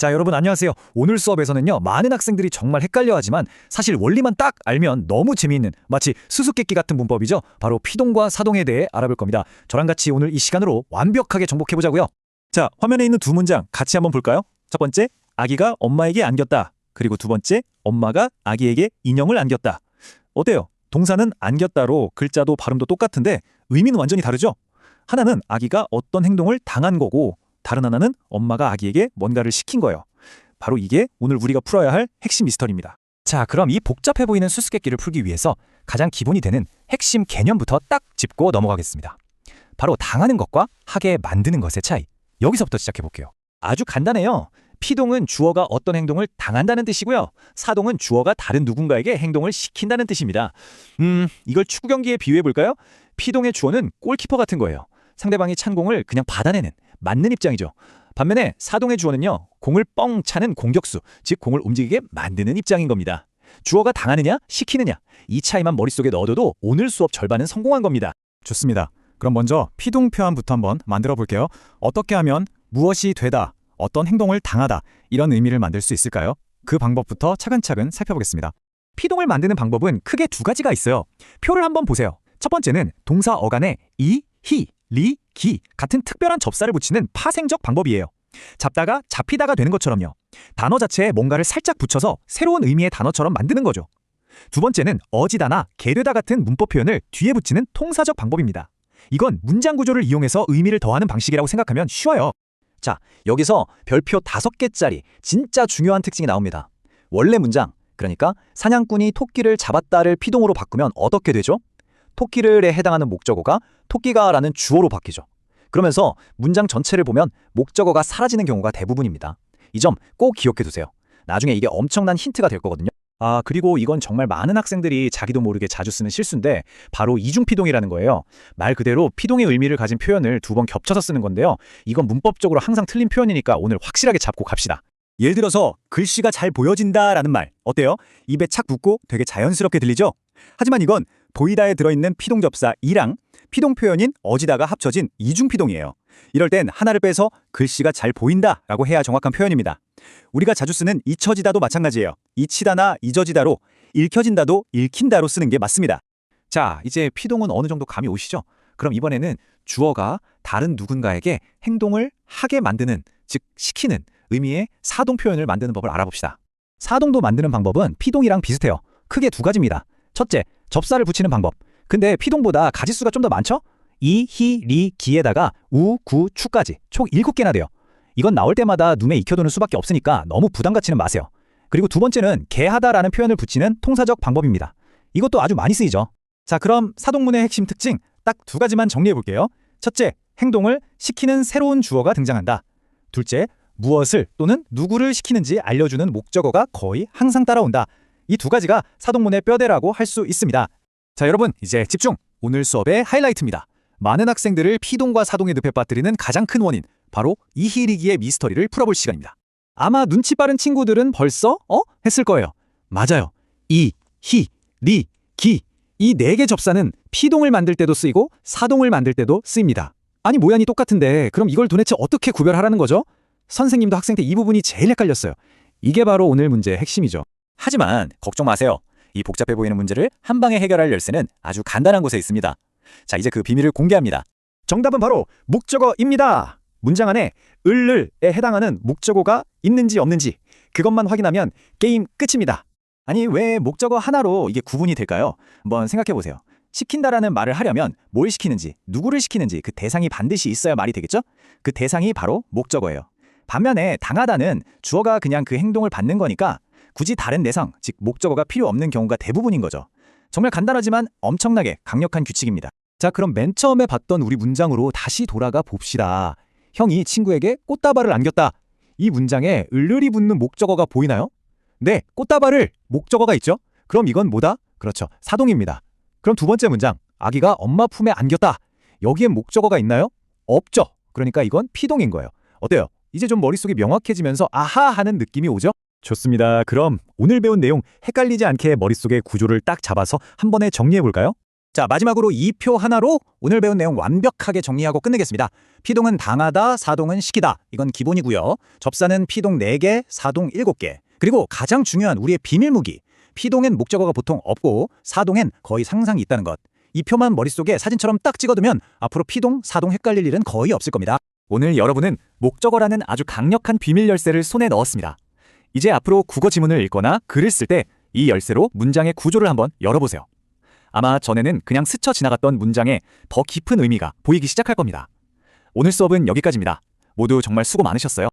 자, 여러분 안녕하세요. 오늘 수업에서는요. 많은 학생들이 정말 헷갈려하지만 사실 원리만 딱 알면 너무 재미있는 마치 수수께끼 같은 문법이죠. 바로 피동과 사동에 대해 알아볼 겁니다. 저랑 같이 오늘 이 시간으로 완벽하게 정복해 보자고요. 자, 화면에 있는 두 문장 같이 한번 볼까요? 첫 번째, 아기가 엄마에게 안겼다. 그리고 두 번째, 엄마가 아기에게 인형을 안겼다. 어때요? 동사는 안겼다로 글자도 발음도 똑같은데 의미는 완전히 다르죠? 하나는 아기가 어떤 행동을 당한 거고 다른 하나는 엄마가 아기에게 뭔가를 시킨 거예요. 바로 이게 오늘 우리가 풀어야 할 핵심 미스터리입니다. 자, 그럼 이 복잡해 보이는 수수께끼를 풀기 위해서 가장 기본이 되는 핵심 개념부터 딱 짚고 넘어가겠습니다. 바로 당하는 것과 하게 만드는 것의 차이. 여기서부터 시작해 볼게요. 아주 간단해요. 피동은 주어가 어떤 행동을 당한다는 뜻이고요. 사동은 주어가 다른 누군가에게 행동을 시킨다는 뜻입니다. 음, 이걸 축구 경기에 비유해 볼까요? 피동의 주어는 골키퍼 같은 거예요. 상대방이 찬 공을 그냥 받아내는 맞는 입장이죠. 반면에 사동의 주어는요. 공을 뻥 차는 공격수, 즉 공을 움직이게 만드는 입장인 겁니다. 주어가 당하느냐, 시키느냐 이 차이만 머릿속에 넣어둬도 오늘 수업 절반은 성공한 겁니다. 좋습니다. 그럼 먼저 피동 표현부터 한번 만들어 볼게요. 어떻게 하면 무엇이 되다, 어떤 행동을 당하다 이런 의미를 만들 수 있을까요? 그 방법부터 차근차근 살펴보겠습니다. 피동을 만드는 방법은 크게 두 가지가 있어요. 표를 한번 보세요. 첫 번째는 동사 어간에 이, 히, 리, 기 같은 특별한 접사를 붙이는 파생적 방법이에요. 잡다가 잡히다가 되는 것처럼요. 단어 자체에 뭔가를 살짝 붙여서 새로운 의미의 단어처럼 만드는 거죠. 두 번째는 어지다나 게르다 같은 문법 표현을 뒤에 붙이는 통사적 방법입니다. 이건 문장 구조를 이용해서 의미를 더하는 방식이라고 생각하면 쉬워요. 자, 여기서 별표 다섯 개짜리 진짜 중요한 특징이 나옵니다. 원래 문장, 그러니까 사냥꾼이 토끼를 잡았다를 피동으로 바꾸면 어떻게 되죠? 토끼를에 해당하는 목적어가 토끼가라는 주어로 바뀌죠. 그러면서 문장 전체를 보면 목적어가 사라지는 경우가 대부분입니다. 이 점 꼭 기억해 두세요. 나중에 이게 엄청난 힌트가 될 거거든요. 아, 그리고 이건 정말 많은 학생들이 자기도 모르게 자주 쓰는 실수인데 바로 이중피동이라는 거예요. 말 그대로 피동의 의미를 가진 표현을 두 번 겹쳐서 쓰는 건데요. 이건 문법적으로 항상 틀린 표현이니까 오늘 확실하게 잡고 갑시다. 예를 들어서 글씨가 잘 보여진다라는 말 어때요? 입에 착 붙고 되게 자연스럽게 들리죠? 하지만 이건 보이다에 들어있는 피동 접사 이랑 피동 표현인 어지다가 합쳐진 이중 피동이에요. 이럴 땐 하나를 빼서 글씨가 잘 보인다 라고 해야 정확한 표현입니다. 우리가 자주 쓰는 잊혀지다도 마찬가지예요. 잊히다나 잊어지다로 읽혀진다도 읽힌다로 쓰는 게 맞습니다. 자, 이제 피동은 어느 정도 감이 오시죠? 그럼 이번에는 주어가 다른 누군가에게 행동을 하게 만드는, 즉 시키는 의미의 사동 표현을 만드는 법을 알아봅시다. 사동도 만드는 방법은 피동이랑 비슷해요. 크게 두 가지입니다. 첫째, 접사를 붙이는 방법. 근데 피동보다 가지수가 좀 더 많죠? 이, 히, 리, 기에다가 우, 구, 추까지 총 7개나 돼요. 이건 나올 때마다 눈에 익혀두는 수밖에 없으니까 너무 부담 갖지는 마세요. 그리고 두 번째는 개하다라는 표현을 붙이는 통사적 방법입니다. 이것도 아주 많이 쓰이죠. 자, 그럼 사동문의 핵심 특징 딱 두 가지만 정리해 볼게요. 첫째, 행동을 시키는 새로운 주어가 등장한다. 둘째, 무엇을 또는 누구를 시키는지 알려주는 목적어가 거의 항상 따라온다. 이 두 가지가 사동문의 뼈대라고 할 수 있습니다. 자, 여러분, 이제 집중! 오늘 수업의 하이라이트입니다. 많은 학생들을 피동과 사동의 늪에 빠뜨리는 가장 큰 원인, 바로 이희리기의 미스터리를 풀어볼 시간입니다. 아마 눈치 빠른 친구들은 벌써 어? 했을 거예요. 맞아요. 이, 히, 리, 기. 이 네 개 접사는 피동을 만들 때도 쓰이고 사동을 만들 때도 쓰입니다. 아니 모양이 똑같은데 그럼 이걸 도대체 어떻게 구별하라는 거죠? 선생님도 학생 때 이 부분이 제일 헷갈렸어요. 이게 바로 오늘 문제의 핵심이죠. 하지만 걱정 마세요. 이 복잡해 보이는 문제를 한 방에 해결할 열쇠는 아주 간단한 곳에 있습니다. 자, 이제 그 비밀을 공개합니다. 정답은 바로 목적어입니다. 문장 안에 을을에 해당하는 목적어가 있는지 없는지 그것만 확인하면 게임 끝입니다. 아니 왜 목적어 하나로 이게 구분이 될까요? 한번 생각해 보세요. 시킨다라는 말을 하려면 뭘 시키는지, 누구를 시키는지 그 대상이 반드시 있어야 말이 되겠죠? 그 대상이 바로 목적어예요. 반면에 당하다는 주어가 그냥 그 행동을 받는 거니까 굳이 다른 내상, 즉 목적어가 필요 없는 경우가 대부분인 거죠. 정말 간단하지만 엄청나게 강력한 규칙입니다. 자, 그럼 맨 처음에 봤던 우리 문장으로 다시 돌아가 봅시다. 형이 친구에게 꽃다발을 안겼다. 이 문장에 을을이 붙는 목적어가 보이나요? 네, 꽃다발을 목적어가 있죠? 그럼 이건 뭐다? 그렇죠. 사동입니다. 그럼 두 번째 문장, 아기가 엄마 품에 안겼다. 여기엔 목적어가 있나요? 없죠. 그러니까 이건 피동인 거예요. 어때요? 이제 좀 머릿속이 명확해지면서 아하 하는 느낌이 오죠? 좋습니다. 그럼 오늘 배운 내용 헷갈리지 않게 머릿속의 구조를 딱 잡아서 한 번에 정리해 볼까요? 자, 마지막으로 이 표 하나로 오늘 배운 내용 완벽하게 정리하고 끝내겠습니다. 피동은 당하다, 사동은 시키다. 이건 기본이고요. 접사는 피동 4개, 사동 7개. 그리고 가장 중요한 우리의 비밀 무기. 피동엔 목적어가 보통 없고 사동엔 거의 상상이 있다는 것. 이 표만 머릿속에 사진처럼 딱 찍어두면 앞으로 피동, 사동 헷갈릴 일은 거의 없을 겁니다. 오늘 여러분은 목적어라는 아주 강력한 비밀 열쇠를 손에 넣었습니다. 이제 앞으로 국어 지문을 읽거나 글을 쓸 때 이 열쇠로 문장의 구조를 한번 열어보세요. 아마 전에는 그냥 스쳐 지나갔던 문장에 더 깊은 의미가 보이기 시작할 겁니다. 오늘 수업은 여기까지입니다. 모두 정말 수고 많으셨어요.